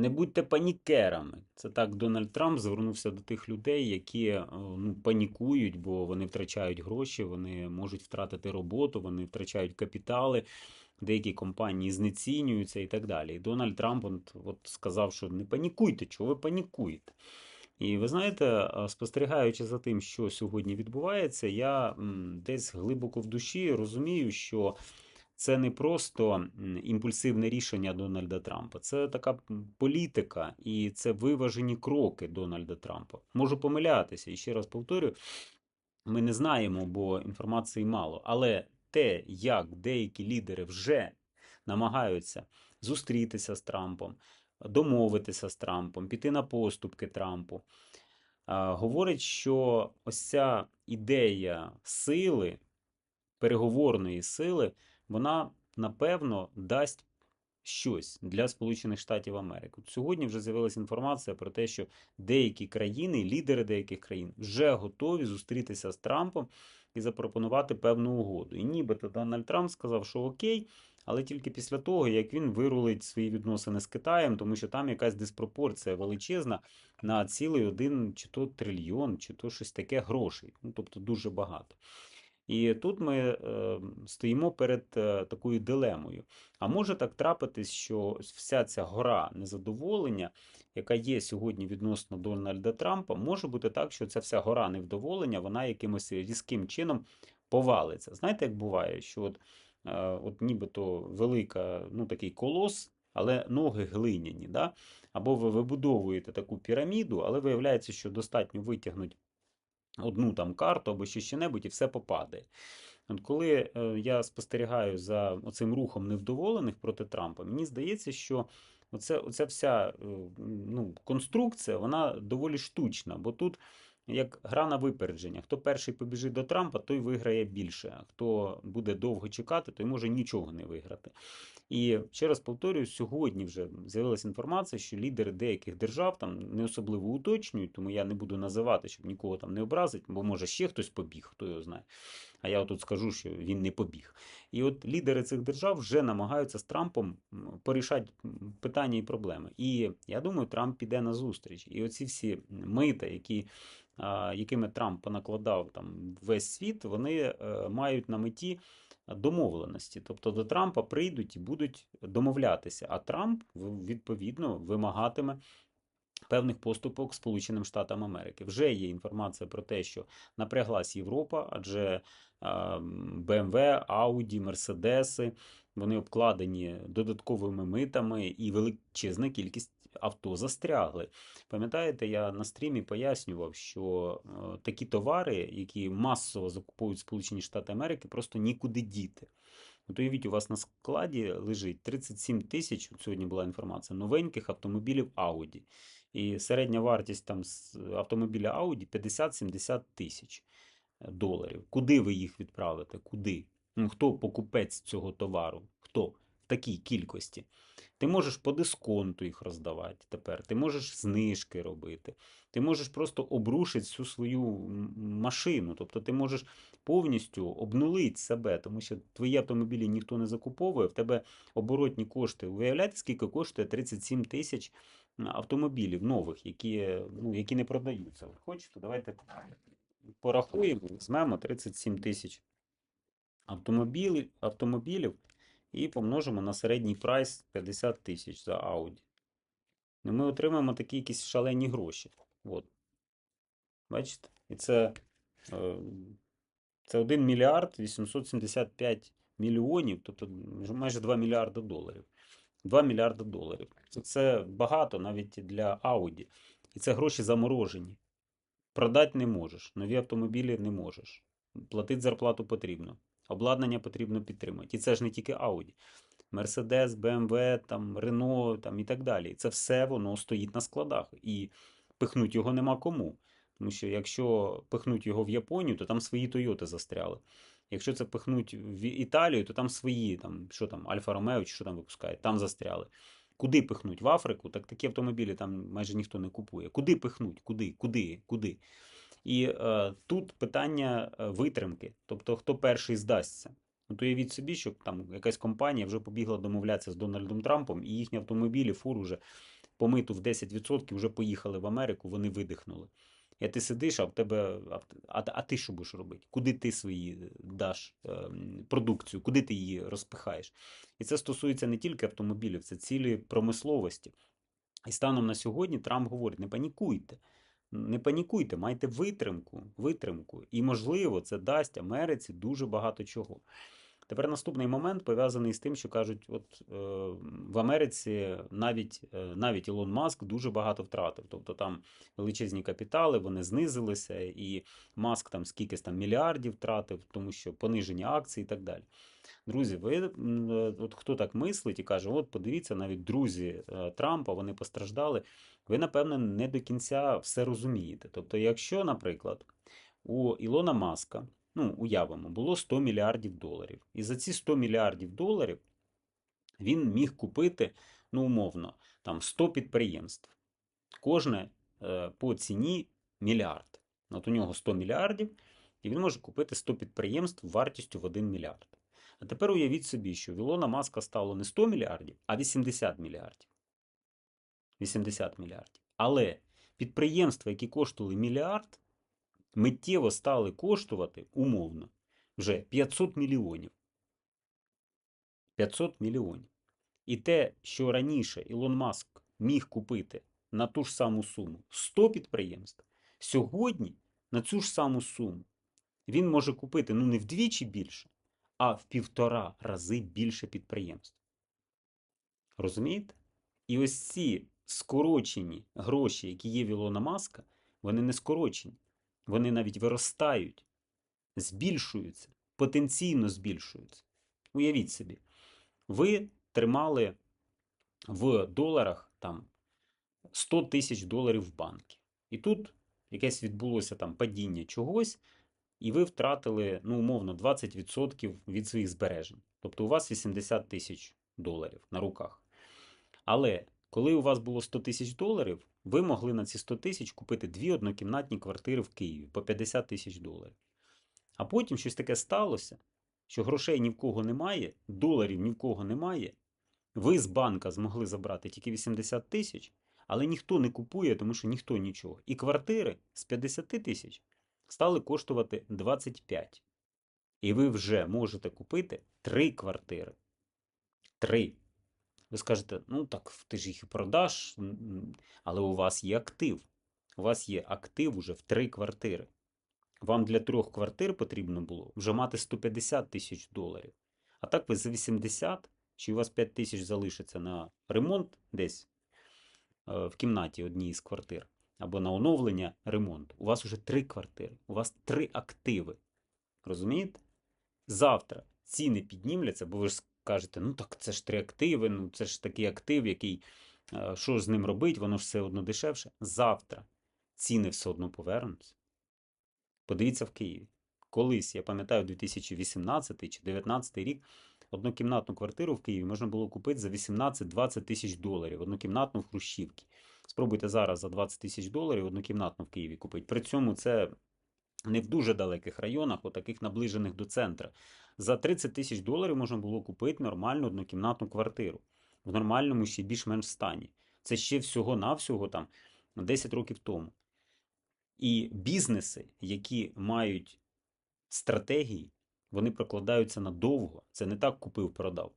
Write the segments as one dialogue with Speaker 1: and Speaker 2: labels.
Speaker 1: Не будьте панікерами. Це так Дональд Трамп звернувся до тих людей, які е, ну, панікують, бо вони втрачають гроші, вони можуть втратити роботу, вони втрачають капітали, деякі компанії знецінюються і так далі. І Дональд Трамп от, от сказав, що не панікуйте, чого ви панікуєте? І ви знаєте, е, спостерігаючи за тим, що сьогодні відбувається, я десь глибоко в душі розумію, що це не просто імпульсивне рішення Дональда Трампа, це така політика і це виважені кроки Дональда Трампа. Можу помилятися, і ще раз повторю, ми не знаємо, бо інформації мало. Але те, як деякі лідери вже намагаються зустрітися з Трампом, домовитися з Трампом, піти на поступки Трампу, говорить, що ось ця ідея сили, переговорної сили, вона напевно дасть щось для Сполучених Штатів Америки. Сьогодні вже з'явилася інформація про те, що деякі країни, лідери деяких країн, вже готові зустрітися з Трампом і запропонувати певну угоду. І нібито Дональд Трамп сказав, що окей, але тільки після того, як він вирулить свої відносини з Китаєм, тому що там якась диспропорція величезна на цілий один чи то трильйон, чи то щось таке грошей. Ну, тобто дуже багато. І тут ми е, стоїмо перед е, такою дилемою. А може так трапитись, що вся ця гора незадоволення, яка є сьогодні відносно Дональда Трампа, може бути так, що ця вся гора невдоволення, вона якимось різким чином повалиться. Знаєте, як буває, що от, е, от нібито велика, ну такий колос, але ноги глиняні. Да? Або ви вибудовуєте таку піраміду, але виявляється, що достатньо витягнути одну там карту або ще що-небудь, і все попадає. От коли е, я спостерігаю за оцим рухом невдоволених проти Трампа, мені здається, що оце, оця вся е, ну, конструкція вона доволі штучна, бо тут як гра на випередження. Хто перший побіжить до Трампа, той виграє більше. Хто буде довго чекати, той може нічого не виграти. І ще раз повторюю, сьогодні вже з'явилася інформація, що лідери деяких держав там не особливо уточнюють, тому я не буду називати, щоб нікого там не образити, бо може ще хтось побіг, хто його знає. А я тут скажу, що він не побіг. І от лідери цих держав вже намагаються з Трампом порішати питання і проблеми. І я думаю, Трамп піде на зустріч. І оці всі мита, які, якими Трамп понакладав там весь світ, вони е, мають на меті домовленості. Тобто до Трампа прийдуть і будуть домовлятися, а Трамп відповідно вимагатиме. Певних поступок Сполученим Штатам Америки вже є інформація про те, що напряглась Європа, адже BMW, Audi, Мерседеси вони обкладені додатковими митами і величезна кількість авто застрягли. Пам'ятаєте, я на стрімі пояснював, що е, такі товари, які масово закуповують Сполучені Штати Америки, просто нікуди діти. От уявіть, у вас на складі лежить 37 тисяч, сьогодні була інформація, новеньких автомобілів Audi. І середня вартість там з автомобіля Audi 50-70 тисяч доларів. Куди ви їх відправите? Куди? Ну, хто покупець цього товару? Хто? В такій кількості. Ти можеш по дисконту їх роздавати тепер, ти можеш знижки робити, ти можеш просто обрушити всю свою машину. Тобто ти можеш повністю обнулити себе, тому що твої автомобілі ніхто не закуповує, в тебе оборотні кошти. Уявляєте, скільки коштує 37 тисяч автомобілів нових, які, ну, які не продаються. Хочете, давайте порахуємо, візьмемо 37 тисяч автомобілів, автомобілів і помножимо на середній прайс 50 тисяч за Audi. Ну, ми отримаємо такі якісь шалені гроші. От. Бачите? І це, е, це 1 мільярд 875 мільйонів, тобто майже 2 мільярди доларів. 2 мільярди доларів. Це, багато навіть для Audi. І це гроші заморожені. Продати не можеш, нові автомобілі не можеш. Платити зарплату потрібно. Обладнання потрібно підтримати. І це ж не тільки Audi. Mercedes, BMW, там, Renault там, і так далі. Це все воно стоїть на складах. І пихнуть його нема кому. Тому що якщо пихнуть його в Японію, то там свої Тойоти застряли. Якщо це пихнуть в Італію, то там свої, там, що там, Альфа Ромео чи що там випускають, там застряли. Куди пихнуть? В Африку? Так такі автомобілі там майже ніхто не купує. Куди пихнуть? Куди? Куди? Куди? І е, тут питання е, витримки, тобто хто перший здасться. От уявіть собі, що там якась компанія вже побігла домовлятися з Дональдом Трампом, і їхні автомобілі, фур уже помиту в 10% вже поїхали в Америку, вони видихнули. І ти сидиш, а в тебе. А, а, ти що будеш робити? Куди ти свої е, даш е, продукцію, куди ти її розпихаєш? І це стосується не тільки автомобілів, це цілі промисловості. І станом на сьогодні Трамп говорить: не панікуйте. Не панікуйте, майте витримку, витримку. І, можливо, це дасть Америці дуже багато чого. Тепер наступний момент пов'язаний з тим, що кажуть, от е, в Америці навіть, е, навіть Ілон Маск дуже багато втратив. Тобто там величезні капітали, вони знизилися, і Маск там скількись там мільярдів втратив, тому що понижені акції і так далі. Друзі, ви е, от хто так мислить і каже, от подивіться, навіть друзі е, Трампа вони постраждали. Ви, напевно, не до кінця все розумієте. Тобто, якщо, наприклад, у Ілона Маска, ну, уявимо, було 100 мільярдів доларів, і за ці 100 мільярдів доларів він міг купити, ну, умовно, там 100 підприємств. Кожне е, по ціні мільярд. От у нього 100 мільярдів, і він може купити 100 підприємств вартістю в 1 мільярд. А тепер уявіть собі, що в Ілона Маска стало не 100 мільярдів, а 80 мільярдів. 80 мільярдів. Але підприємства, які коштували мільярд, миттєво стали коштувати умовно вже 500 мільйонів. 500 мільйонів. І те, що раніше Ілон Маск міг купити на ту ж саму суму 100 підприємств, сьогодні на цю ж саму суму він може купити ну не вдвічі більше, а в півтора рази більше підприємств. Розумієте? І ось ці скорочені гроші, які є в Ілона Маска, вони не скорочені. Вони навіть виростають, збільшуються, потенційно збільшуються. Уявіть собі, ви тримали в доларах там 100 тисяч доларів в банки. І тут якесь відбулося там падіння чогось, і ви втратили, ну, умовно, 20% від своїх збережень. Тобто у вас 80 тисяч доларів на руках. Але коли у вас було 100 тисяч доларів, ви могли на ці 100 тисяч купити дві однокімнатні квартири в Києві по 50 тисяч доларів. А потім щось таке сталося, що грошей ні в кого немає, доларів ні в кого немає. Ви з банка змогли забрати тільки 80 тисяч, але ніхто не купує, тому що ніхто нічого. І квартири з 50 тисяч стали коштувати 25. І ви вже можете купити три квартири. Три. Ви скажете, ну так ти ж їх і продаш, але у вас є актив. У вас є актив уже в три квартири. Вам для трьох квартир потрібно було вже мати 150 тисяч доларів. А так ви за 80, чи у вас 5 тисяч залишиться на ремонт десь е, в кімнаті одній з квартир, або на оновлення ремонт. У вас уже три квартири, у вас три активи. Розумієте? Завтра ціни піднімляться, бо ви ж скажете, ну так це ж три активи, ну це ж такий актив, який е, що з ним робить, воно ж все одно дешевше. Завтра ціни все одно повернуться. Подивіться в Києві. Колись, я пам'ятаю, 2018 чи 2019 рік однокімнатну квартиру в Києві можна було купити за 18-20 тисяч доларів. Однокімнатну в Хрущівці. Спробуйте зараз за 20 тисяч доларів однокімнатну в Києві купити. При цьому це не в дуже далеких районах, от таких наближених до центра. За 30 тисяч доларів можна було купити нормальну однокімнатну квартиру в нормальному ще більш-менш стані. Це ще всього-навсього там 10 років тому. І бізнеси, які мають стратегії, вони прокладаються надовго. Це не так купив-продав.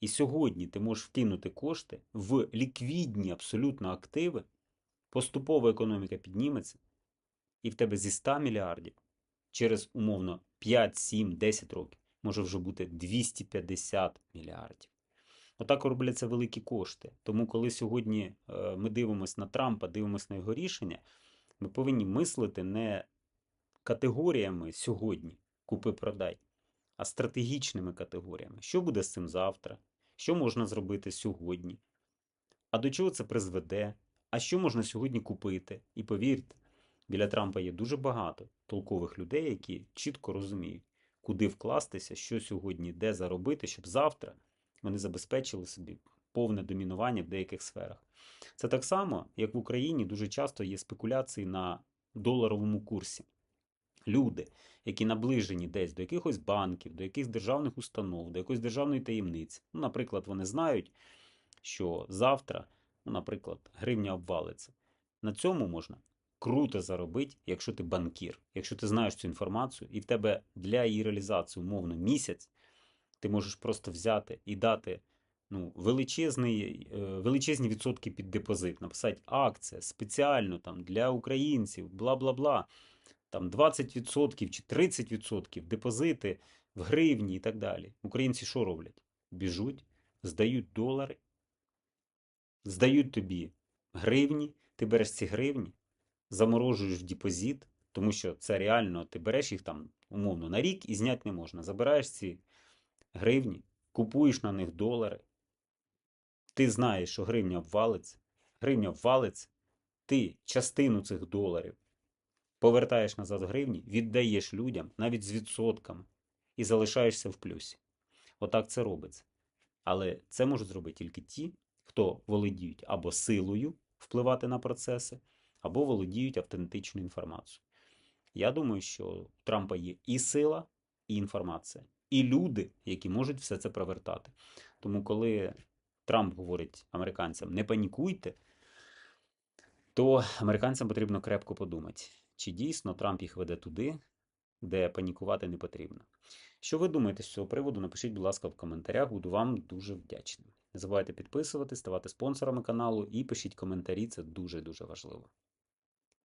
Speaker 1: І сьогодні ти можеш вкинути кошти в ліквідні абсолютно активи, поступово економіка підніметься, і в тебе зі 100 мільярдів через умовно 5, 7, 10 років може вже бути 250 мільярдів. Отак робляться великі кошти. Тому, коли сьогодні е, ми дивимося на Трампа, дивимося на його рішення, ми повинні мислити не категоріями сьогодні купи-продай, а стратегічними категоріями. Що буде з цим завтра? Що можна зробити сьогодні? А до чого це призведе? А що можна сьогодні купити? І повірте, біля Трампа є дуже багато толкових людей, які чітко розуміють, куди вкластися, що сьогодні, де заробити, щоб завтра вони забезпечили собі повне домінування в деяких сферах. Це так само, як в Україні дуже часто є спекуляції на доларовому курсі. Люди, які наближені десь до якихось банків, до якихось державних установ, до якоїсь державної таємниці. Ну, наприклад, вони знають, що завтра ну, наприклад, гривня обвалиться. На цьому можна круто заробити, якщо ти банкір, якщо ти знаєш цю інформацію, і в тебе для її реалізації умовно місяць, ти можеш просто взяти і дати ну, величезний, е, величезні відсотки під депозит, написати акція спеціально там для українців, бла бла бла. Там 20% чи 30% депозити в гривні і так далі. Українці що роблять? Біжуть, здають долари, здають тобі гривні, ти береш ці гривні, заморожуєш депозит, тому що це реально, ти береш їх там умовно на рік і зняти не можна. Забираєш ці гривні, купуєш на них долари. Ти знаєш, що гривня обвалиться, гривня обвалиться, ти частину цих доларів повертаєш назад гривні, віддаєш людям навіть з відсотками і залишаєшся в плюсі. Отак це робиться. Але це можуть зробити тільки ті, хто володіють або силою впливати на процеси, або володіють автентичною інформацією. Я думаю, що у Трампа є і сила, і інформація, і люди, які можуть все це провертати. Тому, коли Трамп говорить американцям не панікуйте, то американцям потрібно крепко подумати, чи дійсно Трамп їх веде туди, де панікувати не потрібно. Що ви думаєте з цього приводу? Напишіть, будь ласка, в коментарях, буду вам дуже вдячним. Не забувайте підписуватись, ставати спонсорами каналу і пишіть коментарі, це дуже-дуже важливо.